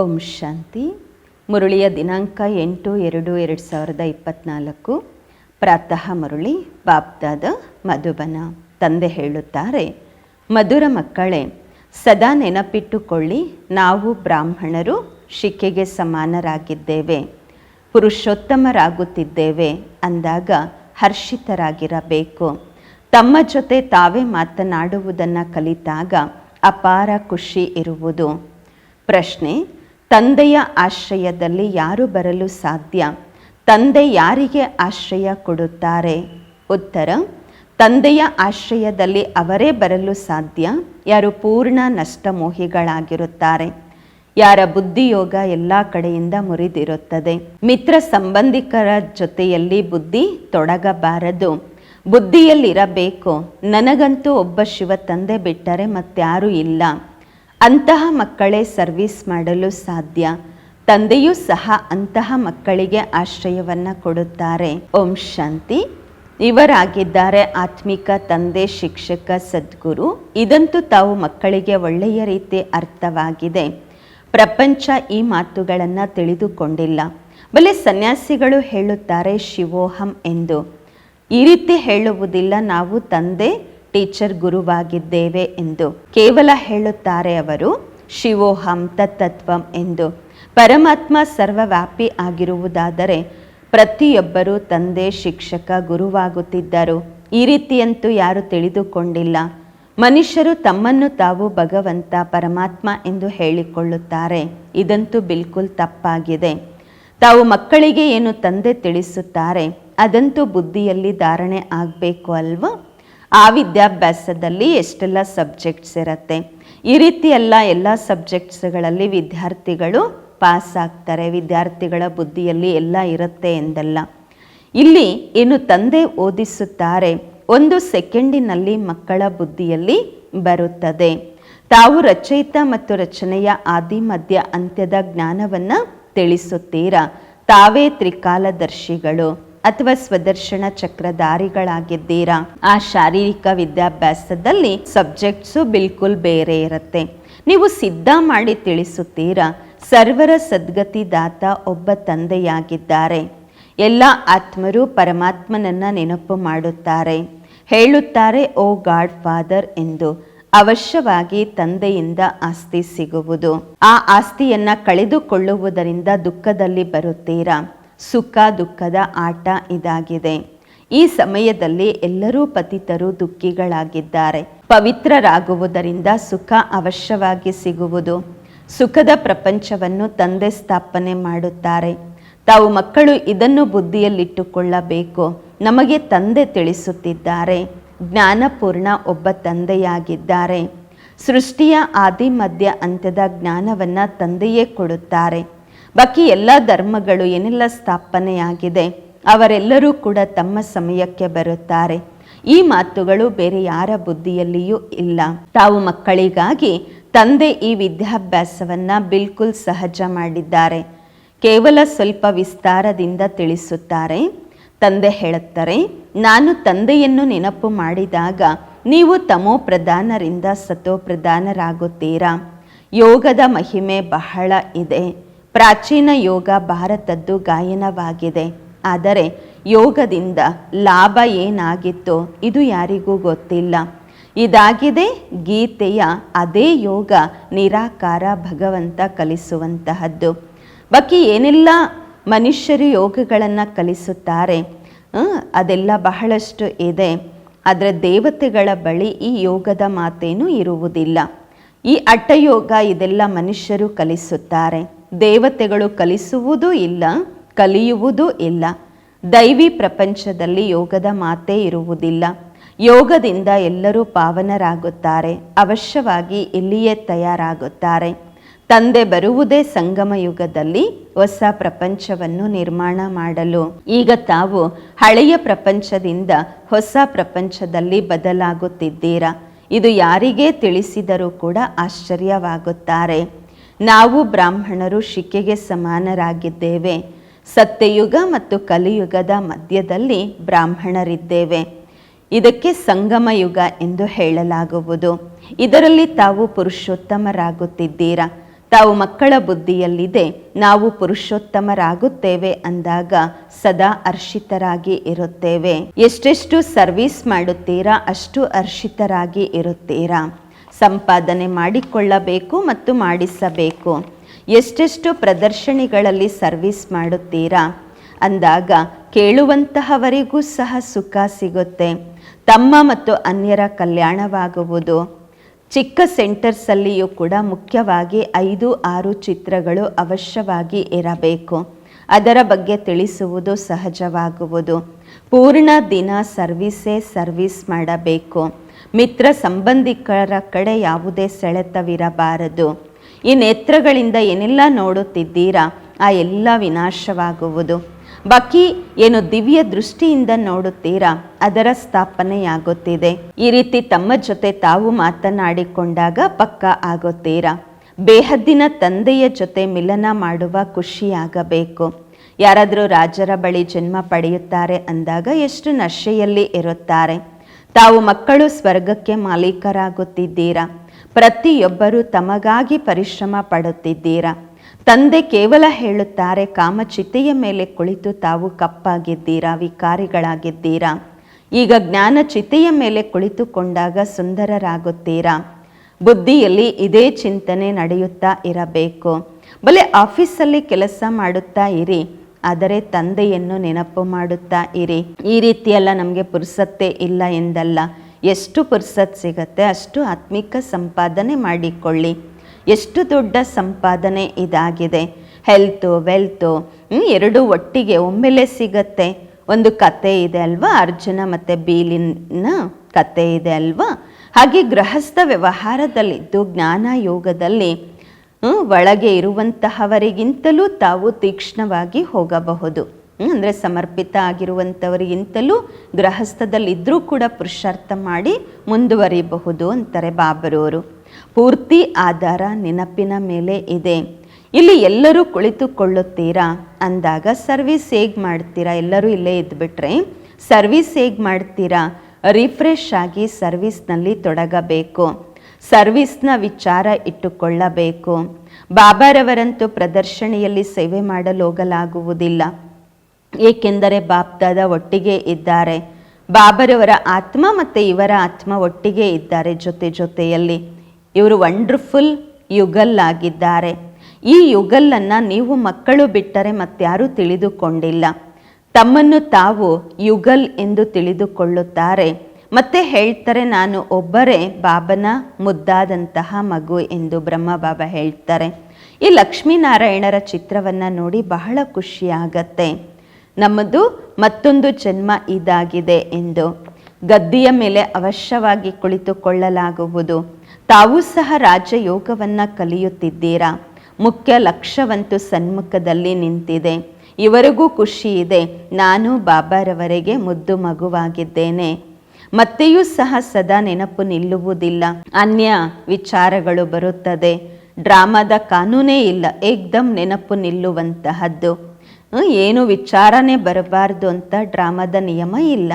ಓಂ ಶಾಂತಿ. ಮುರುಳಿಯ ದಿನಾಂಕ ಎಂಟು, ಎರಡು ಎರಡು ಸಾವಿರದ ಇಪ್ಪತ್ತ್ನಾಲ್ಕು ಪ್ರಾತಃ ಮುರುಳಿ ಬಾಪ್ದಾದ ಮಧುಬನ. ತಂದೆ ಹೇಳುತ್ತಾರೆ, ಮಧುರ ಮಕ್ಕಳೇ, ಸದಾ ನೆನಪಿಟ್ಟುಕೊಳ್ಳಿ, ನಾವು ಬ್ರಾಹ್ಮಣರು ಶಿಕೆಗೆ ಸಮಾನರಾಗಿದ್ದೇವೆ, ಪುರುಷೋತ್ತಮರಾಗುತ್ತಿದ್ದೇವೆ ಅಂದಾಗ ಹರ್ಷಿತರಾಗಿರಬೇಕು. ತಮ್ಮ ಜೊತೆ ತಾವೇ ಮಾತನಾಡುವುದನ್ನು ಕಲಿತಾಗ ಅಪಾರ ಖುಷಿ ಇರುವುದು. ಪ್ರಶ್ನೆ ತಂದೆಯ ಆಶ್ರಯದಲ್ಲಿ ಯಾರು ಬರಲು ಸಾಧ್ಯ? ತಂದೆ ಯಾರಿಗೆ ಆಶ್ರಯ ಕೊಡುತ್ತಾರೆ? ಉತ್ತರ, ತಂದೆಯ ಆಶ್ರಯದಲ್ಲಿ ಅವರೇ ಬರಲು ಸಾಧ್ಯ? ಯಾರು ಪೂರ್ಣ ನಷ್ಟಮೋಹಿಗಳಾಗಿರುತ್ತಾರೆ? ಯಾರ ಬುದ್ಧಿಯೋಗ ಎಲ್ಲ ಕಡೆಯಿಂದ ಮುರಿದಿರುತ್ತದೆ? ಮಿತ್ರ ಸಂಬಂಧಿಕರ ಜೊತೆಯಲ್ಲಿ ಬುದ್ಧಿ ತೊಡಗಬಾರದು. ಬುದ್ಧಿಯಲ್ಲಿರಬೇಕು. ನನಗಂತೂ ಒಬ್ಬ ಶಿವ ತಂದೆ ಬಿಟ್ಟರೆ ಮತ್ತಾರೂ ಇಲ್ಲ. ಅಂತಹ ಮಕ್ಕಳೇ ಸರ್ವಿಸ್ ಮಾಡಲು ಸಾಧ್ಯ. ತಂದೆಯೂ ಸಹ ಅಂತಹ ಮಕ್ಕಳಿಗೆ ಆಶ್ರಯವನ್ನು ಕೊಡುತ್ತಾರೆ. ಓಂ ಶಾಂತಿ. ಇವರಾಗಿದ್ದಾರೆ ಆತ್ಮಿಕ ತಂದೆ, ಶಿಕ್ಷಕ, ಸದ್ಗುರು. ಇದಂತೂ ತಾವು ಮಕ್ಕಳಿಗೆ ಒಳ್ಳೆಯ ರೀತಿ ಅರ್ಥವಾಗಿದೆ. ಪ್ರಪಂಚ ಈ ಮಾತುಗಳನ್ನು ತಿಳಿದುಕೊಂಡಿಲ್ಲ. ಬಲೆ ಸನ್ಯಾಸಿಗಳು ಹೇಳುತ್ತಾರೆ ಶಿವೋಹಂ ಎಂದು. ಈ ರೀತಿ ಹೇಳುವುದಿಲ್ಲ ನಾವು ತಂದೆ ಟೀಚರ್ ಗುರುವಾಗಿದ್ದೇವೆ ಎಂದು ಕೇವಲ ಹೇಳುತ್ತಾರೆ ಅವರು. ಶಿವೋಹಂ ತತ್ತತ್ವಂ ಎಂದು. ಪರಮಾತ್ಮ ಸರ್ವವ್ಯಾಪಿ ಆಗಿರುವುದಾದರೆ ಪ್ರತಿಯೊಬ್ಬರೂ ತಂದೆ, ಶಿಕ್ಷಕ, ಗುರುವಾಗುತ್ತಿದ್ದರು. ಈ ರೀತಿಯಂತೂ ಯಾರು ತಿಳಿದುಕೊಂಡಿಲ್ಲ. ಮನುಷ್ಯರು ತಮ್ಮನ್ನು ತಾವು ಭಗವಂತ, ಪರಮಾತ್ಮ ಎಂದು ಹೇಳಿಕೊಳ್ಳುತ್ತಾರೆ. ಇದಂತೂ ಬಿಲ್ಕುಲ್ ತಪ್ಪಾಗಿದೆ. ತಾವು ಮಕ್ಕಳಿಗೆ ಏನು ತಂದೆ ತಿಳಿಸುತ್ತಾರೆ? ಅದಂತೂ ಬುದ್ಧಿಯಲ್ಲಿ ಧಾರಣೆ ಆಗಬೇಕು ಅಲ್ವಾ? ಆ ವಿದ್ಯಾಭ್ಯಾಸದಲ್ಲಿ ಎಷ್ಟೆಲ್ಲ ಸಬ್ಜೆಕ್ಟ್ಸ್ ಇರುತ್ತೆ? ಈ ರೀತಿ ಎಲ್ಲ ಎಲ್ಲ ಸಬ್ಜೆಕ್ಟ್ಸ್ಗಳಲ್ಲಿ ವಿದ್ಯಾರ್ಥಿಗಳು ಪಾಸ್ ಆಗ್ತಾರೆ. ವಿದ್ಯಾರ್ಥಿಗಳ ಬುದ್ಧಿಯಲ್ಲಿ ಎಲ್ಲ ಇರುತ್ತೆ ಎಂದಲ್ಲ. ಇಲ್ಲಿ ಏನು ತಂದೆ ಓದಿಸುತ್ತಾರೆ? ಒಂದು ಸೆಕೆಂಡಿನಲ್ಲಿ ಮಕ್ಕಳ ಬುದ್ಧಿಯಲ್ಲಿ ಬರುತ್ತದೆ. ತಾವು ರಚಯಿತ ಮತ್ತು ರಚನೆಯ ಆದಿ ಮಧ್ಯ ಅಂತ್ಯದ ಜ್ಞಾನವನ್ನು ತಿಳಿಸುತ್ತೀರಾ? ತಾವೇ ತ್ರಿಕಾಲದರ್ಶಿಗಳು. ಅಥವಾ ಸ್ವದರ್ಶನ ಚಕ್ರಧಾರಿಗಳಾಗಿದ್ದೀರಾ? ಆ ಶಾರೀರಿಕ ವಿದ್ಯಾಭ್ಯಾಸದಲ್ಲಿ ಸಬ್ಜೆಕ್ಟ್ಸು ಬಿಲ್ಕುಲ್ ಬೇರೆ ಇರುತ್ತೆ. ನೀವು ಸಿದ್ಧ ಮಾಡಿ ತಿಳಿಸುತ್ತೀರಾ? ಸರ್ವರ ಸದ್ಗತಿದಾತ ಒಬ್ಬ ತಂದೆಯಾಗಿದ್ದಾರೆ. ಎಲ್ಲ ಆತ್ಮರು ಪರಮಾತ್ಮನನ್ನ ನೆನಪು ಮಾಡುತ್ತಾರೆ. ಹೇಳುತ್ತಾರೆ, ಓ ಗಾಡ್ ಫಾದರ್ ಎಂದು ಅವಶ್ಯವಾಗಿ ತಂದೆಯಿಂದ ಆಸ್ತಿ ಸಿಗುವುದು. ಆ ಆಸ್ತಿಯನ್ನ ಕಳೆದುಕೊಳ್ಳುವುದರಿಂದ ದುಃಖದಲ್ಲಿ ಬರುತ್ತೀರಾ? ಸುಖ ದುಃಖದ ಆಟ ಇದಾಗಿದೆ. ಈ ಸಮಯದಲ್ಲಿ ಎಲ್ಲರೂ ಪತಿತರು ದುಃಖಿಗಳಾಗಿದ್ದಾರೆ. ಪವಿತ್ರರಾಗುವುದರಿಂದ ಸುಖ ಅವಶ್ಯವಾಗಿ ಸಿಗುವುದು. ಸುಖದ ಪ್ರಪಂಚವನ್ನು ತಂದೆ ಸ್ಥಾಪನೆ ಮಾಡುತ್ತಾರೆ. ತಾವು ಮಕ್ಕಳು ಇದನ್ನು ಬುದ್ಧಿಯಲ್ಲಿಟ್ಟುಕೊಳ್ಳಬೇಕು. ನಮಗೆ ತಂದೆ ತಿಳಿಸುತ್ತಿದ್ದಾರೆ. ಜ್ಞಾನಪೂರ್ಣ ಒಬ್ಬ ತಂದೆಯಾಗಿದ್ದಾರೆ. ಸೃಷ್ಟಿಯ ಆದಿ ಮಧ್ಯ ಅಂತ್ಯದ ಜ್ಞಾನವನ್ನು ತಂದೆಯೇ ಕೊಡುತ್ತಾರೆ. ಬಾಕಿ ಎಲ್ಲ ಧರ್ಮಗಳು ಏನೆಲ್ಲ ಸ್ಥಾಪನೆಯಾಗಿದೆ, ಅವರೆಲ್ಲರೂ ಕೂಡ ತಮ್ಮ ಸಮಯಕ್ಕೆ ಬರುತ್ತಾರೆ. ಈ ಮಾತುಗಳು ಬೇರೆ ಯಾರ ಬುದ್ಧಿಯಲ್ಲಿಯೂ ಇಲ್ಲ. ತಾವು ಮಕ್ಕಳಿಗಾಗಿ ತಂದೆ ಈ ವಿದ್ಯಾಭ್ಯಾಸವನ್ನು ಬಿಲ್ಕುಲ್ ಸಹಜ ಮಾಡಿದ್ದಾರೆ. ಕೇವಲ ಸ್ವಲ್ಪ ವಿಸ್ತಾರದಿಂದ ತಿಳಿಸುತ್ತಾರೆ. ತಂದೆ ಹೇಳುತ್ತಾರೆ, ನಾನು ತಂದೆಯನ್ನು ನೆನಪು ಮಾಡಿದಾಗ ನೀವು ತಮೋ ಪ್ರಧಾನರಿಂದ ಸತೋ ಪ್ರಧಾನರಾಗುತ್ತೀರಾ? ಯೋಗದ ಮಹಿಮೆ ಬಹಳ ಇದೆ. ಪ್ರಾಚೀನ ಯೋಗ ಭಾರತದ್ದು ಗಾಯನವಾಗಿದೆ. ಆದರೆ ಯೋಗದಿಂದ ಲಾಭ ಏನಾಗಿತ್ತೋ ಇದು ಯಾರಿಗೂ ಗೊತ್ತಿಲ್ಲ. ಇದಾಗಿದೆ ಗೀತೆಯ ಅದೇ ಯೋಗ ನಿರಾಕಾರ ಭಗವಂತ ಕಲಿಸುವಂತಹದ್ದು. ಬಾಕಿ ಏನೆಲ್ಲ ಮನುಷ್ಯರು ಯೋಗಗಳನ್ನು ಕಲಿಸುತ್ತಾರೆ? ಅದೆಲ್ಲ ಬಹಳಷ್ಟು ಇದೆ. ಆದರೆ ದೇವತೆಗಳ ಬಳಿ ಈ ಯೋಗದ ಮಾತೇನೂ ಇರುವುದಿಲ್ಲ. ಈ ಅಟ್ಟಯೋಗ ಇದೆಲ್ಲ ಮನುಷ್ಯರು ಕಲಿಸುತ್ತಾರೆ. ದೇವತೆಗಳು ಕಲಿಸುವುದೂ ಇಲ್ಲ, ಕಲಿಯುವುದೂ ಇಲ್ಲ. ದೈವಿ ಪ್ರಪಂಚದಲ್ಲಿ ಯೋಗದ ಮಾತೇ ಇರುವುದಿಲ್ಲ. ಯೋಗದಿಂದ ಎಲ್ಲರೂ ಪಾವನರಾಗುತ್ತಾರೆ, ಅವಶ್ಯವಾಗಿ ಇಲ್ಲಿಯೇ ತಯಾರಾಗುತ್ತಾರೆ. ತಂದೆ ಬರುವುದೇ ಸಂಗಮ ಯುಗದಲ್ಲಿ ಹೊಸ ಪ್ರಪಂಚವನ್ನು ನಿರ್ಮಾಣ ಮಾಡಲು. ಈಗ ತಾವು ಹಳೆಯ ಪ್ರಪಂಚದಿಂದ ಹೊಸ ಪ್ರಪಂಚದಲ್ಲಿ ಬದಲಾಗುತ್ತಿದ್ದೀರಾ? ಇದು ಯಾರಿಗೇ ತಿಳಿಸಿದರೂ ಕೂಡ ಆಶ್ಚರ್ಯವಾಗುತ್ತಾರೆ. ನಾವು ಬ್ರಾಹ್ಮಣರು ಶಿಕೆಗೆ ಸಮಾನರಾಗಿದ್ದೇವೆ. ಸತ್ಯಯುಗ ಮತ್ತು ಕಲಿಯುಗದ ಮಧ್ಯದಲ್ಲಿ ಬ್ರಾಹ್ಮಣರಿದ್ದೇವೆ. ಇದಕ್ಕೆ ಸಂಗಮ ಯುಗ ಎಂದು ಹೇಳಲಾಗುವುದು. ಇದರಲ್ಲಿ ತಾವು ಪುರುಷೋತ್ತಮರಾಗುತ್ತಿದ್ದೀರಾ? ತಾವು ಮಕ್ಕಳ ಬುದ್ಧಿಯಲ್ಲಿದೆ. ನಾವು ಪುರುಷೋತ್ತಮರಾಗುತ್ತೇವೆ ಅಂದಾಗ ಸದಾ ಅರ್ಷಿತರಾಗಿ ಇರುತ್ತೇವೆ. ಎಷ್ಟೆಷ್ಟು ಸರ್ವಿಸ್ ಮಾಡುತ್ತೀರಾ, ಅಷ್ಟು ಹರ್ಷಿತರಾಗಿ ಇರುತ್ತೀರಾ. ಸಂಪಾದನೆ ಮಾಡಿಕೊಳ್ಳಬೇಕು ಮತ್ತು ಮಾಡಿಸಬೇಕು. ಎಷ್ಟೆಷ್ಟು ಪ್ರದರ್ಶನಿಗಳಲ್ಲಿ ಸರ್ವಿಸ್ ಮಾಡುತ್ತೀರಾ? ಅಂದಾಗ ಕೇಳುವಂತಹವರಿಗೂ ಸಹ ಸುಖ ಸಿಗುತ್ತೆ. ತಮ್ಮ ಮತ್ತು ಅನ್ಯರ ಕಲ್ಯಾಣವಾಗುವುದು. ಚಿಕ್ಕ ಸೆಂಟರ್ಸಲ್ಲಿಯೂ ಕೂಡ ಮುಖ್ಯವಾಗಿ ಐದು, ಆರು ಚಿತ್ರಗಳು ಅವಶ್ಯವಾಗಿ ಇರಬೇಕು. ಅದರ ಬಗ್ಗೆ ತಿಳಿಸುವುದು ಸಹಜವಾಗುವುದು. ಪೂರ್ಣ ದಿನ ಸರ್ವಿಸೇ ಸರ್ವಿಸ್ ಮಾಡಬೇಕು. ಮಿತ್ರ ಸಂಬಂಧಿಕರ ಕಡೆ ಯಾವುದೇ ಸೆಳೆತವಿರಬಾರದು. ಈ ನೇತ್ರಗಳಿಂದ ಏನೆಲ್ಲ ನೋಡುತ್ತಿದ್ದೀರಾ, ಆ ಎಲ್ಲ ವಿನಾಶವಾಗುವುದು. ಬಾಕಿ, ಏನು ದಿವ್ಯ ದೃಷ್ಟಿಯಿಂದ ನೋಡುತ್ತೀರಾ, ಅದರ ಸ್ಥಾಪನೆಯಾಗುತ್ತಿದೆ. ಈ ರೀತಿ ತಮ್ಮ ಜೊತೆ ತಾವು ಮಾತನಾಡಿಕೊಂಡಾಗ ಪಕ್ಕ ಆಗುತ್ತೀರಾ. ಬೇಹದ್ದಿನ ತಂದೆಯ ಜೊತೆ ಮಿಲನ ಮಾಡುವ ಖುಷಿಯಾಗಬೇಕು. ಯಾರಾದರೂ ರಾಜರ ಬಳಿ ಜನ್ಮ ಪಡೆಯುತ್ತಾರೆ ಅಂದಾಗ ಎಷ್ಟು ನಶೆಯಲ್ಲಿ ಇರುತ್ತಾರೆ. ತಾವು ಮಕ್ಕಳು ಸ್ವರ್ಗಕ್ಕೆ ಮಾಲೀಕರಾಗುತ್ತಿದ್ದೀರಾ? ಪ್ರತಿಯೊಬ್ಬರೂ ತಮಗಾಗಿ ಪರಿಶ್ರಮ ಪಡುತ್ತಿದ್ದೀರಾ? ತಂದೆ ಕೇವಲ ಹೇಳುತ್ತಾರೆ ಕಾಮಚಿತೆಯ ಮೇಲೆ ಕುಳಿತು ತಾವು ಕಪ್ಪಾಗಿದ್ದೀರಾ, ವಿಕಾರಿಗಳಾಗಿದ್ದೀರಾ? ಈಗ ಜ್ಞಾನ ಚಿತೆಯ ಮೇಲೆ ಕುಳಿತುಕೊಂಡಾಗ ಸುಂದರರಾಗುತ್ತೀರಾ? ಬುದ್ಧಿಯಲ್ಲಿ ಇದೇ ಚಿಂತನೆ ನಡೆಯುತ್ತಾ ಇರಬೇಕು. ಬಲೆ ಆಫೀಸಲ್ಲಿ ಕೆಲಸ ಮಾಡುತ್ತಾ ಇರಿ. ಆದರೆ ತಂದೆಯನ್ನು ನೆನಪು ಮಾಡುತ್ತಾ ಇರಿ. ಈ ರೀತಿಯೆಲ್ಲ ನಮಗೆ ಪುರ್ಸತ್ತೆ ಇಲ್ಲ ಎಂದಲ್ಲ. ಎಷ್ಟು ಪುರ್ಸತ್ ಸಿಗತ್ತೆ ಅಷ್ಟು ಆತ್ಮಿಕ ಸಂಪಾದನೆ ಮಾಡಿಕೊಳ್ಳಿ. ಎಷ್ಟು ದೊಡ್ಡ ಸಂಪಾದನೆ ಇದಾಗಿದೆ. ಹೆಲ್ತು ವೆಲ್ತು ಎರಡು ಒಟ್ಟಿಗೆ ಒಮ್ಮೆಲೆ ಸಿಗತ್ತೆ. ಒಂದು ಕತೆ ಇದೆ ಅಲ್ವಾ? ಅರ್ಜುನ ಮತ್ತು ಬೀಲಿನ ಕತೆ ಇದೆ ಅಲ್ವಾ? ಹಾಗೆ ಗೃಹಸ್ಥ ವ್ಯವಹಾರದಲ್ಲಿದ್ದು ಜ್ಞಾನ ಯೋಗದಲ್ಲಿ ಒಳಗೆ ಇರುವಂತಹವರಿಗಿಂತಲೂ ತಾವು ತೀಕ್ಷ್ಣವಾಗಿ ಹೋಗಬಹುದು. ಅಂದರೆ ಸಮರ್ಪಿತ ಆಗಿರುವಂಥವರಿಗಿಂತಲೂ ಗೃಹಸ್ಥದಲ್ಲಿದ್ದರೂ ಕೂಡ ಪುರುಷಾರ್ಥ ಮಾಡಿ ಮುಂದುವರಿಯಬಹುದು ಅಂತಾರೆ ಬಾಬರವರು ಪೂರ್ತಿ ಆಧಾರ ನೆನಪಿನ ಮೇಲೆ ಇದೆ. ಇಲ್ಲಿ ಎಲ್ಲರೂ ಕುಳಿತುಕೊಳ್ಳುತ್ತೀರಾ? ಅಂದಾಗ ಸರ್ವಿಸ್ ಹೇಗೆ ಮಾಡ್ತೀರಾ? ಎಲ್ಲರೂ ಇಲ್ಲೇ ಇದ್ಬಿಟ್ರೆ ಸರ್ವಿಸ್ ಹೇಗೆ ಮಾಡ್ತೀರಾ? ರಿಫ್ರೆಶ್ ಆಗಿ ಸರ್ವಿಸ್ನಲ್ಲಿ ತೊಡಗಬೇಕು. ಸರ್ವಿಸ್ನ ವಿಚಾರ ಇಟ್ಟುಕೊಳ್ಳಬೇಕು. ಬಾಬಾರವರಂತೂ ಪ್ರದರ್ಶನೆಯಲ್ಲಿ ಸೇವೆ ಮಾಡಲು ಹೋಗಲಾಗುವುದಿಲ್ಲ. ಏಕೆಂದರೆ ಬಾಪ್ದಾದ ಒಟ್ಟಿಗೆ ಇದ್ದಾರೆ. ಬಾಬರವರ ಆತ್ಮ ಮತ್ತು ಇವರ ಆತ್ಮ ಒಟ್ಟಿಗೆ ಇದ್ದಾರೆ ಜೊತೆ ಜೊತೆಯಲ್ಲಿ. ಇವರು ವಂಡರ್ಫುಲ್ ಯುಗಲ್ ಆಗಿದ್ದಾರೆ. ಈ ಯುಗಲ್ಲನ್ನು ನೀವು ಮಕ್ಕಳು ಬಿಟ್ಟರೆ ಮತ್ತಾರೂ ತಿಳಿದುಕೊಂಡಿಲ್ಲ. ತಮ್ಮನ್ನು ತಾವು ಯುಗಲ್ ಎಂದು ತಿಳಿದುಕೊಳ್ಳುತ್ತಾರೆ. ಮತ್ತೆ ಹೇಳ್ತಾರೆ, ನಾನು ಒಬ್ಬರೇ ಬಾಬನ ಮುದ್ದಾದಂತಹ ಮಗು ಎಂದು ಬ್ರಹ್ಮ ಬಾಬಾ ಹೇಳ್ತಾರೆ. ಈ ಲಕ್ಷ್ಮೀನಾರಾಯಣರ ಚಿತ್ರವನ್ನು ನೋಡಿ ಬಹಳ ಖುಷಿಯಾಗತ್ತೆ. ನಮ್ಮದು ಮತ್ತೊಂದು ಜನ್ಮ ಇದಾಗಿದೆ ಎಂದು. ಗದ್ದಿಯ ಮೇಲೆ ಅವಶ್ಯವಾಗಿ ಕುಳಿತುಕೊಳ್ಳಲಾಗುವುದು. ತಾವು ಸಹ ರಾಜಯೋಗವನ್ನು ಕಲಿಯುತ್ತಿದ್ದೀರಾ? ಮುಖ್ಯ ಲಕ್ಷ್ಯವಂತೂ ಸನ್ಮುಖದಲ್ಲಿ ನಿಂತಿದೆ. ಇವರಿಗೂ ಖುಷಿ ಇದೆ. ನಾನು ಬಾಬಾರವರೆಗೆ ಮುದ್ದು ಮಗುವಾಗಿದ್ದೇನೆ. ಮತ್ತೆಯೂ ಸಹ ಸದಾ ನೆನಪು ನಿಲ್ಲುವುದಿಲ್ಲ. ಅನ್ಯ ವಿಚಾರಗಳು ಬರುತ್ತದೆ. ಡ್ರಾಮಾದ ಕಾನೂನೇ ಇಲ್ಲ. ಏಕ್ದಮ್ ನೆನಪು ನಿಲ್ಲುವಂತಹದ್ದು. ಏನು ವಿಚಾರನೇ ಬರಬಾರ್ದು ಅಂತ ಡ್ರಾಮಾದ ನಿಯಮ ಇಲ್ಲ.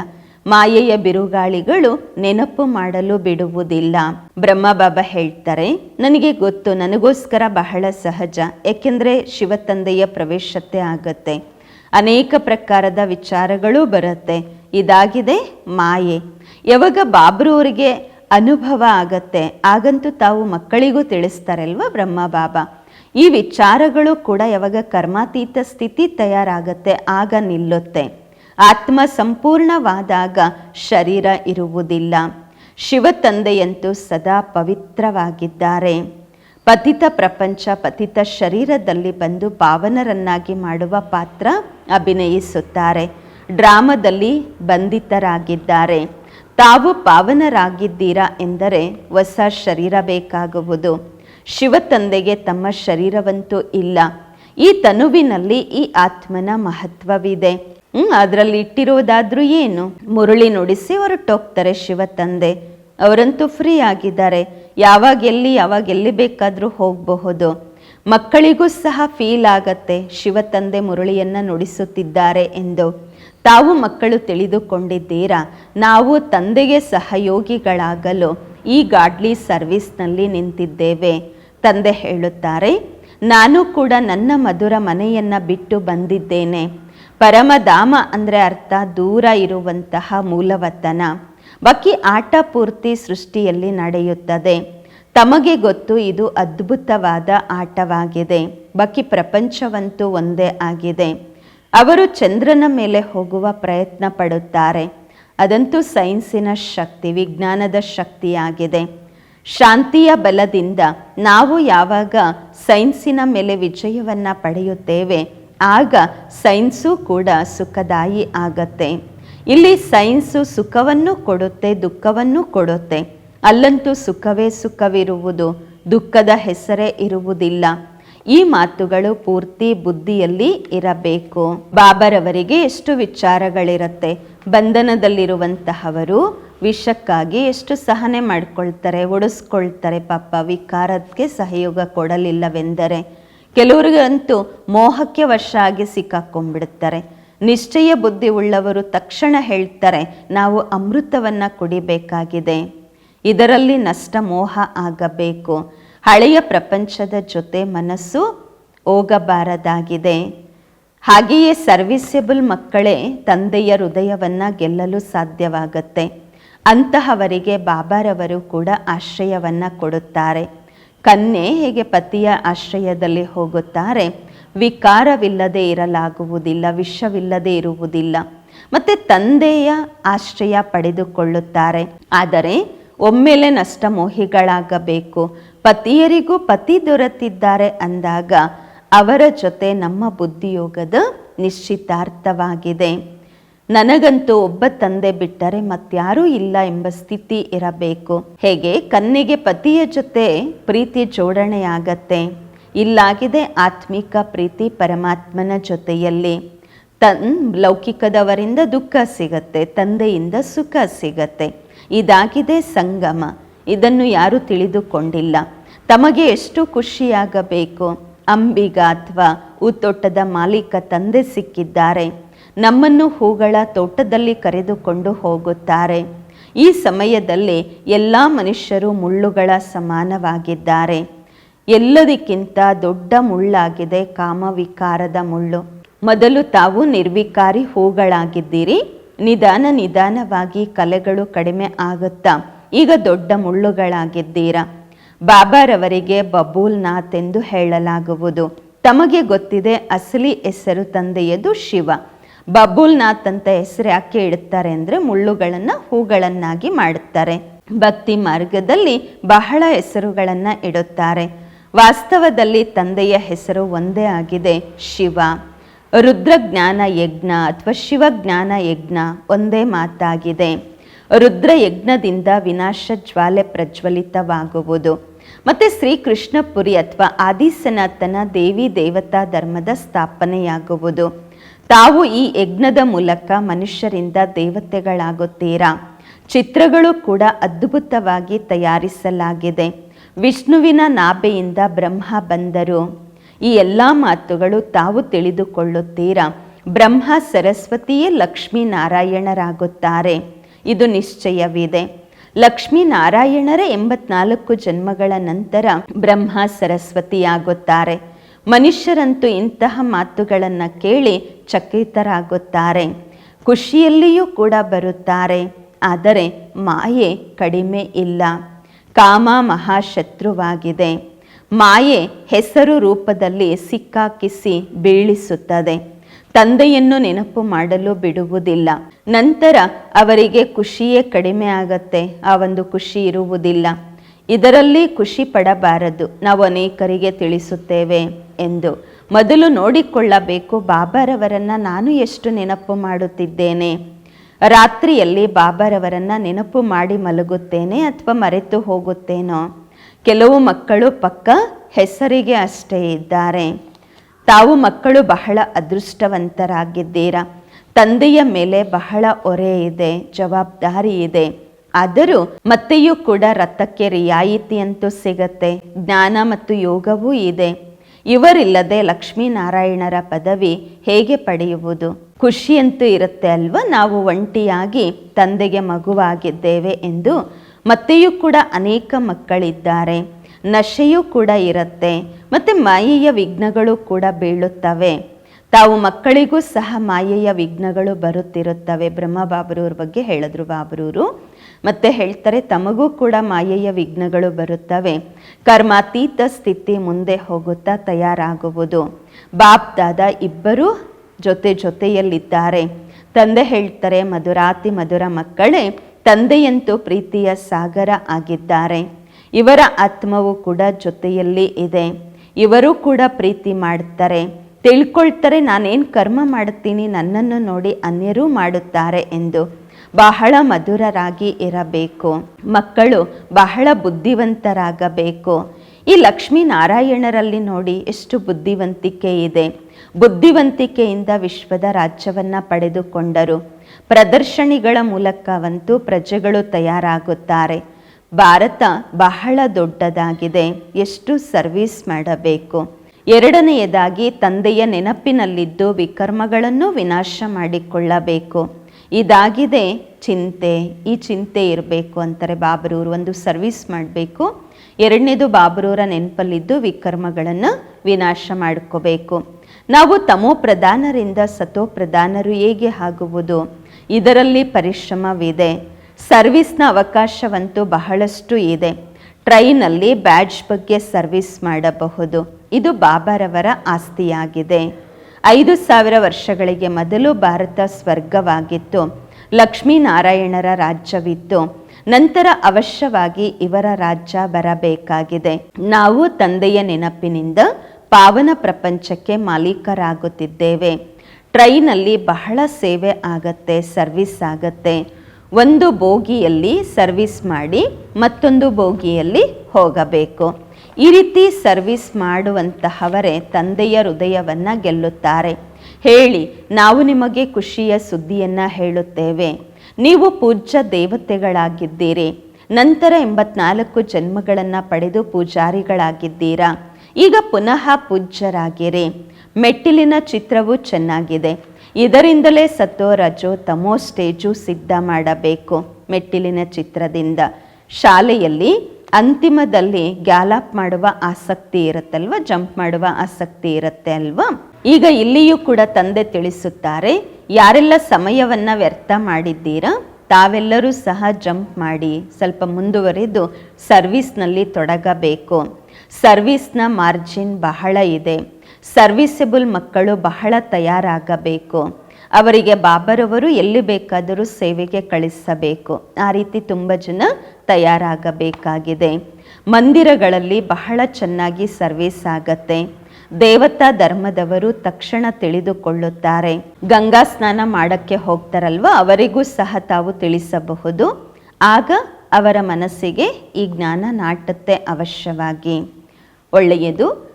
ಮಾಯೆಯ ಬಿರುಗಾಳಿಗಳು ನೆನಪು ಮಾಡಲು ಬಿಡುವುದಿಲ್ಲ. ಬ್ರಹ್ಮ ಬಾಬಾ ಹೇಳ್ತಾರೆ, ನನಗೆ ಗೊತ್ತು, ನನಗೋಸ್ಕರ ಬಹಳ ಸಹಜ. ಏಕೆಂದರೆ ಶಿವತಂದೆಯ ಪ್ರವೇಶತೆ ಆಗತ್ತೆ. ಅನೇಕ ಪ್ರಕಾರದ ವಿಚಾರಗಳು ಬರುತ್ತೆ. ಇದಾಗಿದೆ ಮಾಯೆ. ಯಾವಾಗ ಬಾಬ್ರವರಿಗೆ ಅನುಭವ ಆಗತ್ತೆ, ಆಗಂತೂ ತಾವು ಮಕ್ಕಳಿಗೂ ತಿಳಿಸ್ತಾರಲ್ವ ಬ್ರಹ್ಮ ಬಾಬಾ? ಈ ವಿಚಾರಗಳು ಕೂಡ ಯಾವಾಗ ಕರ್ಮಾತೀತ ಸ್ಥಿತಿ ತಯಾರಾಗತ್ತೆ, ಆಗ ನಿಲ್ಲುತ್ತೆ. ಆತ್ಮ ಸಂಪೂರ್ಣವಾದಾಗ ಶರೀರ ಇರುವುದಿಲ್ಲ. ಶಿವ ತಂದೆಯಂತೂ ಸದಾ ಪವಿತ್ರವಾಗಿದ್ದಾರೆ. ಪತಿತ ಪ್ರಪಂಚ, ಪತಿತ ಶರೀರದಲ್ಲಿ ಬಂದು ಪಾವನರನ್ನಾಗಿ ಮಾಡುವ ಪಾತ್ರ ಅಭಿನಯಿಸುತ್ತಾರೆ. ಡ್ರಾಮದಲ್ಲಿ ಬಂಧಿತರಾಗಿದ್ದಾರೆ. ತಾವು ಪಾವನರಾಗಿದ್ದೀರಾ ಎಂದರೆ ಹೊಸ ಶರೀರ ಬೇಕಾಗುವುದು. ಶಿವ ತಂದೆಗೆ ತಮ್ಮ ಶರೀರವಂತೂ ಇಲ್ಲ. ಈ ತನುವಿನಲ್ಲಿ ಈ ಆತ್ಮನ ಮಹತ್ವವಿದೆ. ಹ್ಮ್, ಅದರಲ್ಲಿ ಇಟ್ಟಿರೋದಾದ್ರೂ ಏನು? ಮುರುಳಿ ನುಡಿಸಿ ಹೊರಟೋಗ್ತಾರೆ ಶಿವ ತಂದೆ ಅವರಂತೂ ಫ್ರೀ ಆಗಿದ್ದಾರೆ ಯಾವಾಗ ಎಲ್ಲಿ ಯಾವಾಗ ಎಲ್ಲಿ ಬೇಕಾದರೂ ಹೋಗಬಹುದು. ಮಕ್ಕಳಿಗೂ ಸಹ ಫೀಲ್ ಆಗತ್ತೆ. ಶಿವ ತಂದೆ ಮುರುಳಿಯನ್ನ ನುಡಿಸುತ್ತಿದ್ದಾರೆ ಎಂದು. ತಾವು ಮಕ್ಕಳು ತಿಳಿದುಕೊಂಡಿದ್ದೀರಾ? ನಾವು ತಂದೆಗೆ ಸಹಯೋಗಿಗಳಾಗಲು ಈ ಗಾಡ್ಲಿ ಸರ್ವಿಸ್ನಲ್ಲಿ ನಿಂತಿದ್ದೇವೆ, ತಂದೆ ಹೇಳುತ್ತಾರೆ. ನಾನು ಕೂಡ ನನ್ನ ಮಧುರ ಮನೆಯನ್ನು ಬಿಟ್ಟು ಬಂದಿದ್ದೇನೆ. ಪರಮಧಾಮ ಅಂದರೆ ಅರ್ಥ ದೂರ ಇರುವಂತಹ ಮೂಲವತನ. ಬಾಕಿ ಆಟ ಪೂರ್ತಿ ಸೃಷ್ಟಿಯಲ್ಲಿ ನಡೆಯುತ್ತದೆ. ತಮಗೆ ಗೊತ್ತು ಇದು ಅದ್ಭುತವಾದ ಆಟವಾಗಿದೆ. ಬಾಕಿ ಪ್ರಪಂಚವಂತೂ ಒಂದೇ ಆಗಿದೆ. ಅವರು ಚಂದ್ರನ ಮೇಲೆ ಹೋಗುವ ಪ್ರಯತ್ನ ಪಡುತ್ತಾರೆ. ಅದಂತೂ ಸೈನ್ಸಿನ ಶಕ್ತಿ, ವಿಜ್ಞಾನದ ಶಕ್ತಿಯಾಗಿದೆ. ಶಾಂತಿಯ ಬಲದಿಂದ ನಾವು ಯಾವಾಗ ಸೈನ್ಸಿನ ಮೇಲೆ ವಿಜಯವನ್ನು ಪಡೆಯುತ್ತೇವೆ, ಆಗ ಸೈನ್ಸು ಕೂಡ ಸುಖದಾಯಿ ಆಗತ್ತೆ. ಇಲ್ಲಿ ಸೈನ್ಸು ಸುಖವನ್ನು ಕೊಡುತ್ತೆ, ದುಃಖವನ್ನು ಕೊಡುತ್ತೆ. ಅಲ್ಲಂತೂ ಸುಖವೇ ಸುಖವಿರುವುದು, ದುಃಖದ ಹೆಸರೇ ಇರುವುದಿಲ್ಲ. ಈ ಮಾತುಗಳು ಪೂರ್ತಿ ಬುದ್ಧಿಯಲ್ಲಿ ಇರಬೇಕು. ಬಾಬರವರಿಗೆ ಎಷ್ಟು ವಿಚಾರಗಳಿರುತ್ತೆ? ಬಂಧನದಲ್ಲಿರುವಂತಹವರು ವಿಷಕ್ಕಾಗಿ ಎಷ್ಟು ಸಹನೆ ಮಾಡ್ಕೊಳ್ತಾರೆ, ಒಡಿಸ್ಕೊಳ್ತಾರೆ ಪಾಪ, ವಿಕಾರಕ್ಕೆ ಸಹಯೋಗ ಕೊಡಲಿಲ್ಲವೆಂದರೆ ಕೆಲವರಿಗಂತೂ ಮೋಹಕ್ಕೆ ವಶ ಆಗಿ ಸಿಕ್ಕಾಕೊಂಡ್ಬಿಡುತ್ತಾರೆ ನಿಶ್ಚಯ ಬುದ್ಧಿ ಉಳ್ಳವರು ತಕ್ಷಣ ಹೇಳ್ತಾರೆ, ನಾವು ಅಮೃತವನ್ನು ಕುಡಿಬೇಕಾಗಿದೆ. ಇದರಲ್ಲಿ ನಷ್ಟ ಮೋಹ ಆಗಬೇಕು. ಹಳೆಯ ಪ್ರಪಂಚದ ಜೊತೆ ಮನಸ್ಸು ಹೋಗಬಾರದಾಗಿದೆ. ಹಾಗೆಯೇ ಸರ್ವಿಸೇಬಲ್ ಮಕ್ಕಳೇ ತಂದೆಯ ಹೃದಯವನ್ನು ಗೆಲ್ಲಲು ಸಾಧ್ಯವಾಗತ್ತೆ. ಅಂತಹವರಿಗೆ ಬಾಬಾರವರು ಕೂಡ ಆಶ್ರಯವನ್ನು ಕೊಡುತ್ತಾರೆ. ಕನ್ಯೆ ಹೇಗೆ ಪತಿಯ ಆಶ್ರಯದಲ್ಲಿ ಹೋಗುತ್ತಾರೆ? ವಿಕಾರವಿಲ್ಲದೆ ಇರಲಾಗುವುದಿಲ್ಲ, ವಿಷವಿಲ್ಲದೆ ಇರುವುದಿಲ್ಲ. ಮತ್ತೆ ತಂದೆಯ ಆಶ್ರಯ ಪಡೆದುಕೊಳ್ಳುತ್ತಾರೆ. ಆದರೆ ಒಮ್ಮೆಲೆ ನಷ್ಟ ಮೋಹಿಗಳಾಗಬೇಕು ಪತಿಯರಿಗೂ ಪತಿ ದೊರೆತಿದ್ದಾರೆ ಅಂದಾಗ ಅವರ ಜೊತೆ ನಮ್ಮ ಬುದ್ಧಿಯೋಗದ ನಿಶ್ಚಿತಾರ್ಥವಾಗಿದೆ. ನನಗಂತೂ ಒಬ್ಬ ತಂದೆ ಬಿಟ್ಟರೆ ಮತ್ಯಾರೂ ಇಲ್ಲ ಎಂಬ ಸ್ಥಿತಿ ಇರಬೇಕು. ಹೇಗೆ? ಕನ್ನಿಗೆ ಪತಿಯ ಜೊತೆ ಪ್ರೀತಿ ಜೋಡಣೆಯಾಗತ್ತೆ. ಇಲ್ಲಾಗಿದೆ ಆತ್ಮಿಕ ಪ್ರೀತಿ ಪರಮಾತ್ಮನ ಜೊತೆಯಲ್ಲಿ. ತನ್ ಲೌಕಿಕದವರಿಂದ ದುಃಖ ಸಿಗತ್ತೆ, ತಂದೆಯಿಂದ ಸುಖ ಸಿಗತ್ತೆ. ಇದಾಗಿದೆ ಸಂಗಮ. ಇದನ್ನು ಯಾರೂ ತಿಳಿದುಕೊಂಡಿಲ್ಲ. ತಮಗೆ ಎಷ್ಟು ಖುಷಿಯಾಗಬೇಕು? ಅಂಬಿಗ ಅಥವಾ ಹೂತೋಟದ ಮಾಲೀಕ ತಂದೆ ಸಿಕ್ಕಿದ್ದಾರೆ. ನಮ್ಮನ್ನು ಹೂಗಳ ತೋಟದಲ್ಲಿ ಕರೆದುಕೊಂಡು ಹೋಗುತ್ತಾರೆ. ಈ ಸಮಯದಲ್ಲಿ ಎಲ್ಲ ಮನುಷ್ಯರು ಮುಳ್ಳುಗಳ ಸಮಾನವಾಗಿದ್ದಾರೆ. ಎಲ್ಲದಕ್ಕಿಂತ ದೊಡ್ಡ ಮುಳ್ಳಾಗಿದೆ ಕಾಮವಿಕಾರದ ಮುಳ್ಳು. ಮೊದಲು ತಾವು ನಿರ್ವಿಕಾರಿ ಹೂಗಳಾಗಿದ್ದೀರಿ. ನಿಧಾನ ನಿಧಾನವಾಗಿ ಕಲೆಗಳು ಕಡಿಮೆ ಆಗುತ್ತಾ ಈಗ ದೊಡ್ಡ ಮುಳ್ಳುಗಳಾಗಿದ್ದೀರಾ? ಬಾಬಾರವರಿಗೆ ಬಬೂಲ್ನಾಥ್ ಎಂದು ಹೇಳಲಾಗುವುದು. ತಮಗೆ ಗೊತ್ತಿದೆ ಅಸಲಿ ಹೆಸರು ತಂದೆಯದು ಶಿವ. ಬಬೂಲ್ನಾಥ್ ಅಂತ ಹೆಸರು ಯಾಕೆ ಇಡುತ್ತಾರೆ ಅಂದರೆ ಮುಳ್ಳುಗಳನ್ನು ಹೂಗಳನ್ನಾಗಿ ಮಾಡುತ್ತಾರೆ. ಭಕ್ತಿ ಮಾರ್ಗದಲ್ಲಿ ಬಹಳ ಹೆಸರುಗಳನ್ನು ಇಡುತ್ತಾರೆ. ವಾಸ್ತವದಲ್ಲಿ ತಂದೆಯ ಹೆಸರು ಒಂದೇ ಆಗಿದೆ ಶಿವ. ರುದ್ರಜ್ಞಾನ ಯಜ್ಞ ಅಥವಾ ಶಿವಜ್ಞಾನ ಯಜ್ಞ ಒಂದೇ ಮಾತಾಗಿದೆ. ರುದ್ರ ಯಜ್ಞದಿಂದ ವಿನಾಶ ಜ್ವಾಲೆ ಪ್ರಜ್ವಲಿತವಾಗುವುದು. ಮತ್ತು ಶ್ರೀಕೃಷ್ಣಪುರಿ ಅಥವಾ ಆದಿಸನಾತನ ದೇವಿ ದೇವತಾ ಧರ್ಮದ ಸ್ಥಾಪನೆಯಾಗುವುದು. ತಾವು ಈ ಯಜ್ಞದ ಮೂಲಕ ಮನುಷ್ಯರಿಂದ ದೇವತೆಗಳಾಗುತ್ತೀರಾ? ಚಿತ್ರಗಳು ಕೂಡ ಅದ್ಭುತವಾಗಿ ತಯಾರಿಸಲಾಗಿದೆ. ವಿಷ್ಣುವಿನ ನಾಭೆಯಿಂದ ಬ್ರಹ್ಮ ಬಂದರು. ಈ ಎಲ್ಲ ಮಾತುಗಳು ತಾವು ತಿಳಿದುಕೊಳ್ಳುತ್ತೀರಾ? ಬ್ರಹ್ಮ ಸರಸ್ವತಿಯೇ ಲಕ್ಷ್ಮೀನಾರಾಯಣರಾಗುತ್ತಾರೆ. ಇದು ನಿಶ್ಚಯವಿದೆ. ಲಕ್ಷ್ಮೀನಾರಾಯಣರೇ ಎಂಬತ್ನಾಲ್ಕು ಜನ್ಮಗಳ ನಂತರ ಬ್ರಹ್ಮ ಸರಸ್ವತಿಯಾಗುತ್ತಾರೆ. ಮನುಷ್ಯರಂತೂ ಇಂತಹ ಮಾತುಗಳನ್ನು ಕೇಳಿ ಚಕಿತರಾಗುತ್ತಾರೆ. ಖುಷಿಯಲ್ಲಿಯೂ ಕೂಡ ಬರುತ್ತಾರೆ. ಆದರೆ ಮಾಯೆ ಕಡಿಮೆ ಇಲ್ಲ. ಕಾಮ ಮಹಾಶತ್ರುವಾಗಿದೆ. ಮಾಯೆ ಹೆಸರು ರೂಪದಲ್ಲಿ ಸಿಕ್ಕಾಕಿಸಿ ಬೀಳಿಸುತ್ತದೆ. ತಂದೆಯನ್ನು ನೆನಪು ಮಾಡಲು ಬಿಡುವುದಿಲ್ಲ. ನಂತರ ಅವರಿಗೆ ಖುಷಿಯೇ ಕಡಿಮೆ ಆಗತ್ತೆ, ಆ ಒಂದು ಖುಷಿ ಇರುವುದಿಲ್ಲ. ಇದರಲ್ಲಿ ಖುಷಿ ಪಡಬಾರದು, ನಾವು ಅನೇಕರಿಗೆ ತಿಳಿಸುತ್ತೇವೆ ಎಂದು. ಮೊದಲು ನೋಡಿಕೊಳ್ಳಬೇಕು ಬಾಬಾರವರನ್ನ ನಾನು ಎಷ್ಟು ನೆನಪು ಮಾಡುತ್ತಿದ್ದೇನೆ. ರಾತ್ರಿಯಲ್ಲಿ ಬಾಬಾರವರನ್ನ ನೆನಪು ಮಾಡಿ ಮಲಗುತ್ತೇನೆ ಅಥವಾ ಮರೆತು ಹೋಗುತ್ತೇನೋ. ಕೆಲವು ಮಕ್ಕಳು ಪಕ್ಕ ಹೆಸರಿಗೆ ಅಷ್ಟೇ ಇದ್ದಾರೆ. ತಾವು ಮಕ್ಕಳು ಬಹಳ ಅದೃಷ್ಟವಂತರಾಗಿದ್ದೀರಾ? ತಂದೆಯ ಮೇಲೆ ಬಹಳ ಹೊರೆ ಇದೆ, ಜವಾಬ್ದಾರಿ ಇದೆ. ಆದರೂ ಮತ್ತೆಯೂ ಕೂಡ ರಥಕ್ಕೆ ರಿಯಾಯಿತಿಯಂತೂ ಸಿಗತ್ತೆ, ಜ್ಞಾನ ಮತ್ತು ಯೋಗವೂ ಇದೆ. ಇವರಿಲ್ಲದೆ ಲಕ್ಷ್ಮೀನಾರಾಯಣರ ಪದವಿ ಹೇಗೆ ಪಡೆಯುವುದು? ಖುಷಿಯಂತೂ ಇರುತ್ತೆ ಅಲ್ವಾ? ನಾವು ಒಂಟಿಯಾಗಿ ತಂದೆಗೆ ಮಗುವಾಗಿದ್ದೇವೆ ಎಂದು ಮತ್ತೆಯೂ ಕೂಡ ಅನೇಕ ಮಕ್ಕಳಿದ್ದಾರೆ. ನಶೆಯೂ ಕೂಡ ಇರುತ್ತೆ. ಮತ್ತು ಮಾಯೆಯ ವಿಘ್ನಗಳು ಕೂಡ ಬೀಳುತ್ತವೆ. ತಾವು ಮಕ್ಕಳಿಗೂ ಸಹ ಮಾಯೆಯ ವಿಘ್ನಗಳು ಬರುತ್ತಿರುತ್ತವೆ. ಬ್ರಹ್ಮ ಬಾಬರೂರ ಬಗ್ಗೆ ಹೇಳಿದ್ರು ಬಾಬರೂರು. ಮತ್ತೆ ಹೇಳ್ತಾರೆ, ತಮಗೂ ಕೂಡ ಮಾಯೆಯ ವಿಘ್ನಗಳು ಬರುತ್ತವೆ. ಕರ್ಮಾತೀತ ಸ್ಥಿತಿ ಮುಂದೆ ಹೋಗುತ್ತಾ ತಯಾರಾಗುವುದು. ಬಾಪ್ ದಾದ ಇಬ್ಬರೂ ಜೊತೆ ಜೊತೆಯಲ್ಲಿದ್ದಾರೆ. ತಂದೆ ಹೇಳ್ತಾರೆ, ಮಧುರಾತಿ ಮಧುರ ಮಕ್ಕಳೇ, ತಂದೆಯಂತೂ ಪ್ರೀತಿಯ ಸಾಗರ ಆಗಿದ್ದಾರೆ. ಇವರ ಆತ್ಮವು ಕೂಡ ಜೊತೆಯಲ್ಲಿ ಇದೆ. ಇವರು ಕೂಡ ಪ್ರೀತಿ ಮಾಡ್ತಾರೆ. ತಿಳ್ಕೊಳ್ತಾರೆ, ನಾನೇನು ಕರ್ಮ ಮಾಡುತ್ತೀನಿ ನನ್ನನ್ನು ನೋಡಿ ಅನ್ಯರೂ ಮಾಡುತ್ತಾರೆ ಎಂದು. ಬಹಳ ಮಧುರರಾಗಿ ಇರಬೇಕು. ಮಕ್ಕಳು ಬಹಳ ಬುದ್ಧಿವಂತರಾಗಬೇಕು. ಈ ಲಕ್ಷ್ಮೀನಾರಾಯಣರಲ್ಲಿ ನೋಡಿ ಎಷ್ಟು ಬುದ್ಧಿವಂತಿಕೆ ಇದೆ. ಬುದ್ಧಿವಂತಿಕೆಯಿಂದ ವಿಶ್ವದ ರಾಜ್ಯವನ್ನು ಪಡೆದುಕೊಂಡರು. ಪ್ರದರ್ಶನಿಗಳ ಮೂಲಕವಂತೂ ಪ್ರಜೆಗಳು ತಯಾರಾಗುತ್ತಾರೆ. ಭಾರತ ಬಹಳ ದೊಡ್ಡದಾಗಿದೆ. ಎಷ್ಟು ಸರ್ವಿಸ್ ಮಾಡಬೇಕು? ಎರಡನೆಯದಾಗಿ ತಂದೆಯ ನೆನಪಿನಲ್ಲಿದ್ದು ವಿಕರ್ಮಗಳನ್ನು ವಿನಾಶ ಮಾಡಿಕೊಳ್ಳಬೇಕು. ಇದಾಗಿದೆ ಚಿಂತೆ. ಈ ಚಿಂತೆ ಇರಬೇಕು ಅಂತಾರೆ ಬಾಬರೂರು. ಒಂದು ಸರ್ವಿಸ್ ಮಾಡಬೇಕು. ಎರಡನೇದು ಬಾಬರೂರ ನೆನಪಲ್ಲಿದ್ದು ವಿಕರ್ಮಗಳನ್ನು ವಿನಾಶ ಮಾಡ್ಕೋಬೇಕು. ನಾವು ತಮೋ ಪ್ರಧಾನರಿಂದ ಸತೋ ಪ್ರಧಾನರು ಹೇಗೆ ಆಗುವುದು? ಇದರಲ್ಲಿ ಪರಿಶ್ರಮವಿದೆ. ಸರ್ವಿಸ್ನ ಅವಕಾಶವಂತೂ ಬಹಳಷ್ಟು ಇದೆ. ಟ್ರೈನಲ್ಲಿ ಬ್ಯಾಡ್ಜ್ ಬಗ್ಗೆ ಸರ್ವಿಸ್ ಮಾಡಬಹುದು. ಇದು ಬಾಬಾರವರ ಆಸ್ತಿಯಾಗಿದೆ. ಐದು ಸಾವಿರ ವರ್ಷಗಳಿಗೆ ಮೊದಲು ಭಾರತ ಸ್ವರ್ಗವಾಗಿತ್ತು. ಲಕ್ಷ್ಮೀನಾರಾಯಣರ ರಾಜ್ಯವಿತ್ತು. ನಂತರ ಅವಶ್ಯವಾಗಿ ಇವರ ರಾಜ್ಯ ಬರಬೇಕಾಗಿದೆ. ನಾವು ತಂದೆಯ ನೆನಪಿನಿಂದ ಪಾವನ ಪ್ರಪಂಚಕ್ಕೆ ಮಾಲೀಕರಾಗುತ್ತಿದ್ದೇವೆ. ಟ್ರೈನಲ್ಲಿ ಬಹಳ ಸೇವೆ ಆಗತ್ತೆ, ಸರ್ವಿಸ್ ಆಗತ್ತೆ. ಒಂದು ಬೋಗಿಯಲ್ಲಿ ಸರ್ವಿಸ್ ಮಾಡಿ ಮತ್ತೊಂದು ಬೋಗಿಯಲ್ಲಿ ಹೋಗಬೇಕು. ಈ ರೀತಿ ಸರ್ವಿಸ್ ಮಾಡುವಂತಹವರೇ ತಂದೆಯ ಹೃದಯವನ್ನು ಗೆಲ್ಲುತ್ತಾರೆ. ಹೇಳಿ, ನಾವು ನಿಮಗೆ ಖುಷಿಯ ಸುದ್ದಿಯನ್ನು ಹೇಳುತ್ತೇವೆ. ನೀವು ಪೂಜ್ಯ ದೇವತೆಗಳಾಗಿದ್ದೀರಿ. ನಂತರ ಎಂಬತ್ನಾಲ್ಕು ಜನ್ಮಗಳನ್ನು ಪಡೆದು ಪೂಜಾರಿಗಳಾಗಿದ್ದೀರಾ. ಈಗ ಪುನಃ ಪೂಜ್ಯರಾಗಿರಿ. ಮೆಟ್ಟಿಲಿನ ಚಿತ್ರವು ಚೆನ್ನಾಗಿದೆ. ಇದರಿಂದಲೇ ಸತೋ ರಜೋ ತಮೋ ಸ್ಟೇಜು ಸಿದ್ಧ ಮಾಡಬೇಕು. ಮೆಟ್ಟಿಲಿನ ಚಿತ್ರದಿಂದ ಶಾಲೆಯಲ್ಲಿ ಅಂತಿಮದಲ್ಲಿ ಗ್ಯಾಲಪ್ ಮಾಡುವ ಆಸಕ್ತಿ ಇರುತ್ತಲ್ವ? ಜಂಪ್ ಮಾಡುವ ಆಸಕ್ತಿ ಇರುತ್ತೆ ಅಲ್ವಾ? ಈಗ ಇಲ್ಲಿಯೂ ಕೂಡ ತಂದೆ ತಿಳಿಸುತ್ತಾರೆ, ಯಾರೆಲ್ಲ ಸಮಯವನ್ನು ವ್ಯರ್ಥ ಮಾಡಿದ್ದೀರಾ? ತಾವೆಲ್ಲರೂ ಸಹ ಜಂಪ್ ಮಾಡಿ, ಸ್ವಲ್ಪ ಮುಂದುವರೆದು ಸರ್ವಿಸ್ನಲ್ಲಿ ತೊಡಗಬೇಕು. ಸರ್ವಿಸ್ನ ಮಾರ್ಜಿನ್ ಬಹಳ ಇದೆ. ಸರ್ವಿಸಬಲ್ ಮಕ್ಕಳು ಬಹಳ ತಯಾರಾಗಬೇಕು. ಅವರಿಗೆ ಬಾಬರವರು ಎಲ್ಲಿ ಬೇಕಾದರೂ ಸೇವೆಗೆ ಕಳಿಸಬೇಕು. ಆ ರೀತಿ ತುಂಬ ಜನ ತಯಾರಾಗಬೇಕಾಗಿದೆ. ಮಂದಿರಗಳಲ್ಲಿ ಬಹಳ ಚೆನ್ನಾಗಿ ಸರ್ವಿಸ್ ಆಗತ್ತೆ. ದೇವತಾ ಧರ್ಮದವರು ತಕ್ಷಣ ತಿಳಿದುಕೊಳ್ಳುತ್ತಾರೆ. ಗಂಗಾ ಸ್ನಾನ ಮಾಡಕ್ಕೆ ಹೋಗ್ತಾರಲ್ವ? ಅವರಿಗೂ ಸಹ ತಾವು ತಿಳಿಸಬಹುದು. ಆಗ ಅವರ ಮನಸ್ಸಿಗೆ ಈ ಜ್ಞಾನ ನಾಟುತ್ತೆ ಅವಶ್ಯವಾಗಿ. ಒಳ್ಳೆಯದು.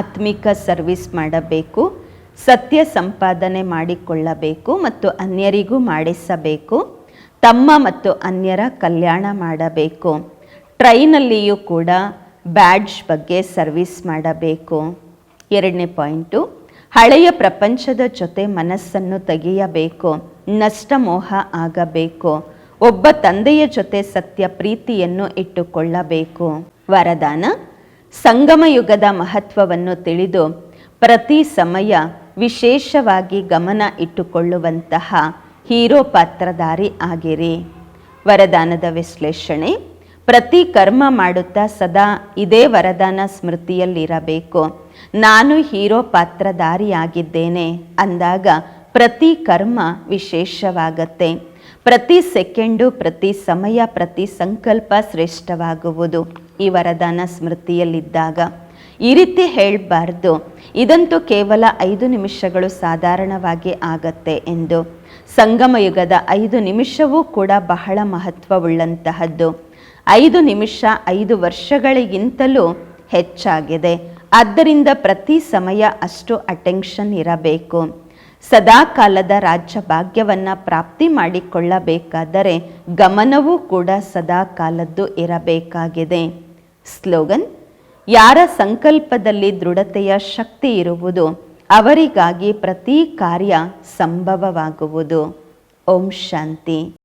ಆತ್ಮಿಕ ಸರ್ವಿಸ್ ಮಾಡಬೇಕು, ಸತ್ಯ ಸಂಪಾದನೆ ಮಾಡಿಕೊಳ್ಳಬೇಕು ಮತ್ತು ಅನ್ಯರಿಗೂ ಮಾಡಿಸಬೇಕು, ತಮ್ಮ ಮತ್ತು ಅನ್ಯರ ಕಲ್ಯಾಣ ಮಾಡಬೇಕು, ಟ್ರೈನಲ್ಲಿಯೂ ಕೂಡ ಬ್ಯಾಡ್ಜ್ ಬಗ್ಗೆ ಸರ್ವಿಸ್ ಮಾಡಬೇಕು. ಎರಡನೇ ಪಾಯಿಂಟು, ಹಳೆಯ ಪ್ರಪಂಚದ ಜೊತೆ ಮನಸ್ಸನ್ನು ತೆಗೆಯಬೇಕು, ನಷ್ಟ ಮೋಹ ಆಗಬೇಕು, ಒಬ್ಬ ತಂದೆಯ ಜೊತೆ ಸತ್ಯ ಪ್ರೀತಿಯನ್ನು ಇಟ್ಟುಕೊಳ್ಳಬೇಕು. ವರದಾನ ಸಂಗಮ ಯುಗದ ಮಹತ್ವವನ್ನು ತಿಳಿದು ಪ್ರತಿ ಸಮಯ ವಿಶೇಷವಾಗಿ ಗಮನ ಇಟ್ಟುಕೊಳ್ಳುವಂತಹ ಹೀರೋ ಪಾತ್ರಧಾರಿ ಆಗಿರಿ. ವರದಾನದ ವಿಶ್ಲೇಷಣೆ, ಪ್ರತಿ ಕರ್ಮ ಮಾಡುತ್ತಾ ಸದಾ ಇದೇ ವರದಾನ ಸ್ಮೃತಿಯಲ್ಲಿರಬೇಕು. ನಾನು ಹೀರೋ ಪಾತ್ರಧಾರಿಯಾಗಿದ್ದೇನೆ ಅಂದಾಗ ಪ್ರತಿ ಕರ್ಮ ವಿಶೇಷವಾಗತ್ತೆ. ಪ್ರತಿ ಸೆಕೆಂಡು, ಪ್ರತಿ ಸಮಯ, ಪ್ರತಿ ಸಂಕಲ್ಪ ಶ್ರೇಷ್ಠವಾಗುವುದು. ಈ ವರದಾನ ಸ್ಮೃತಿಯಲ್ಲಿದ್ದಾಗ. ಈ ರೀತಿ ಹೇಳಬಾರ್ದು. ಇದಂತೂ ಕೇವಲ ಐದು ನಿಮಿಷಗಳು ಸಾಧಾರಣವಾಗಿ ಆಗತ್ತೆ ಎಂದು. ಸಂಗಮ ಯುಗದ ಐದು ನಿಮಿಷವೂ ಕೂಡ ಬಹಳ ಮಹತ್ವವುಳ್ಳಂತಹದ್ದು. ಐದು ನಿಮಿಷ ಐದು ವರ್ಷಗಳಿಗಿಂತಲೂ ಹೆಚ್ಚಾಗಿದೆ. ಆದ್ದರಿಂದ ಪ್ರತಿ ಸಮಯ ಅಷ್ಟು ಅಟೆನ್ಷನ್ ಇರಬೇಕು. ಸದಾ ಕಾಲದ ರಾಜ್ಯ ಭಾಗ್ಯವನ್ನು ಪ್ರಾಪ್ತಿ ಮಾಡಿಕೊಳ್ಳಬೇಕಾದರೆ ಗಮನವೂ ಕೂಡ ಸದಾ ಕಾಲದ್ದು ಇರಬೇಕಾಗಿದೆ. ಸ್ಲೋಗನ್ ಯಾರ ಸಂಕಲ್ಪದಲ್ಲಿ ದೃಢತೆಯ ಶಕ್ತಿ ಇರುವುದು ಅವರಿಗಾಗಿ ಪ್ರತಿ ಕಾರ್ಯ ಸಂಭವವಾಗುವುದು. ಓಂ ಶಾಂತಿ.